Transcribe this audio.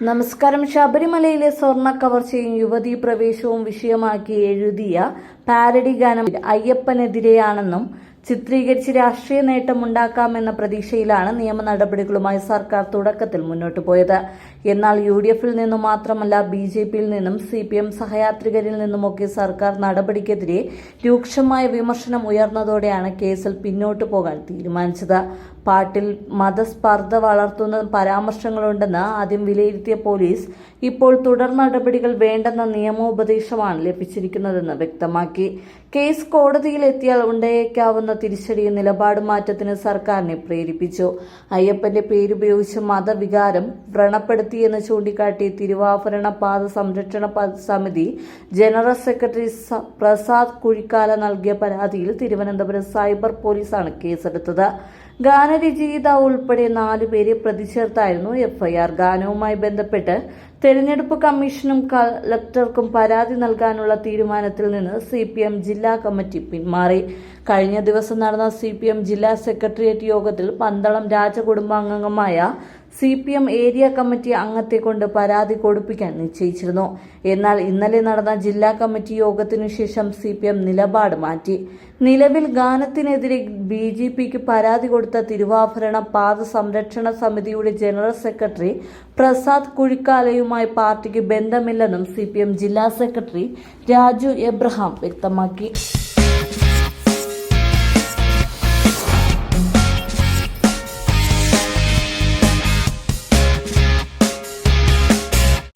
നമസ്കാരം. ശബരിമലയിലെ സ്വർണ കവർച്ചയും യുവതീ പ്രവേശവും വിഷയമാക്കി എഴുതിയ പാരഡി ഗാനം അയ്യപ്പനെതിരെയാണെന്നും ചിത്രീകരിച്ച് രാഷ്ട്രീയ നേട്ടമുണ്ടാക്കാമെന്ന പ്രതീക്ഷയിലാണ് നിയമ നടപടികളുമായി സർക്കാർ തുടക്കത്തിൽ മുന്നോട്ട് പോയത്. എന്നാൽ യു ഡി എഫിൽ നിന്നും മാത്രമല്ല ബി ജെ പിയിൽ നിന്നും സി പി എം സഹയാത്രികരിൽ നിന്നുമൊക്കെ സർക്കാർ നടപടിക്കെതിരെ രൂക്ഷമായ വിമർശനം ഉയർന്നതോടെയാണ് കേസിൽ പിന്നോട്ടു പോകാൻ തീരുമാനിച്ചത്. പാട്ടിൽ മതസ്പർദ്ധ വളർത്തുന്ന പരാമർശങ്ങളുണ്ടെന്ന് ആദ്യം വിലയിരുത്തിയ പോലീസ് ഇപ്പോൾ തുടർ നടപടികൾ വേണ്ടെന്ന നിയമോപദേശമാണ് ലഭിച്ചിരിക്കുന്നതെന്ന് വ്യക്തമാക്കി. കേസ് കോടതിയിലെത്തിയാൽ ഉണ്ടായേക്കാവുന്ന തിരിച്ചടിയും നിലപാട് മാറ്റത്തിന് സർക്കാരിനെ പ്രേരിപ്പിച്ചു. അയ്യപ്പന്റെ പേരുപയോഗിച്ച് മതവികാരം വ്രണപ്പെടുത്തിയെന്ന് ചൂണ്ടിക്കാട്ടി തിരുവാഭരണ പാത സംരക്ഷണ സമിതി ജനറൽ സെക്രട്ടറി പ്രസാദ് കുഴിക്കാല നൽകിയ പരാതിയിൽ തിരുവനന്തപുരം സൈബർ പോലീസാണ് കേസെടുത്തത്. ഗാനരചയിതാവ് ഉൾപ്പെടെ നാലുപേരെ പ്രതി ചേർത്തായിരുന്നു എഫ്ഐആർ. ഗാനവുമായി ബന്ധപ്പെട്ട് തെരഞ്ഞെടുപ്പ് കമ്മീഷനും കളക്ടർക്കും പരാതി നൽകാനുള്ള തീരുമാനത്തിൽ നിന്ന് സി പി എം ജില്ലാ കമ്മിറ്റി പിന്മാറി. കഴിഞ്ഞ ദിവസം നടന്ന സി പി എം ജില്ലാ സെക്രട്ടേറിയറ്റ് യോഗത്തിൽ Pandalam രാജകുടുംബാംഗമായ C P M area committee അംഗത്തെ കൊണ്ട് പരാതി കൊടുപ്പിക്കാൻ നിശ്ചയിച്ചിരുന്നു. എന്നാൽ ഇന്നലെ നടന്ന ജില്ലാ കമ്മിറ്റി യോഗത്തിനു ശേഷം സി പി എം നിലപാട് മാറ്റി. നിലവിൽ ഗാനത്തിനെതിരെ ബി ജെ പിക്ക് പരാതി കൊടുത്ത തിരുവാഭരണ പാത സംരക്ഷണ സമിതിയുടെ ജനറൽ സെക്രട്ടറി പ്രസാദ് കുഴിക്കാലയുമായി പാർട്ടിക്ക് ബന്ധമില്ലെന്നും സി ജില്ലാ സെക്രട്ടറി രാജു എബ്രഹാം വ്യക്തമാക്കി.